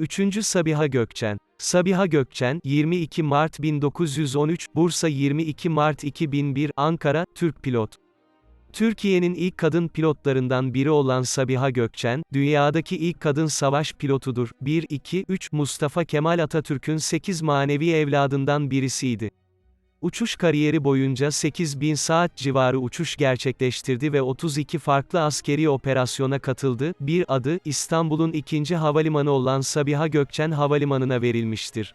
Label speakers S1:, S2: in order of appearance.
S1: 3. Sabiha Gökçen Sabiha Gökçen, 22 Mart 1913, Bursa 22 Mart 2001, Ankara, Türk pilot. Türkiye'nin ilk kadın pilotlarından biri olan Sabiha Gökçen, dünyadaki ilk kadın savaş pilotudur. 1-2-3 Mustafa Kemal Atatürk'ün 8 manevi evladından birisiydi. Uçuş kariyeri boyunca 8000 saat civarı uçuş gerçekleştirdi ve 32 farklı askeri operasyona katıldı. Bir adı, İstanbul'un ikinci havalimanı olan Sabiha Gökçen Havalimanı'na verilmiştir.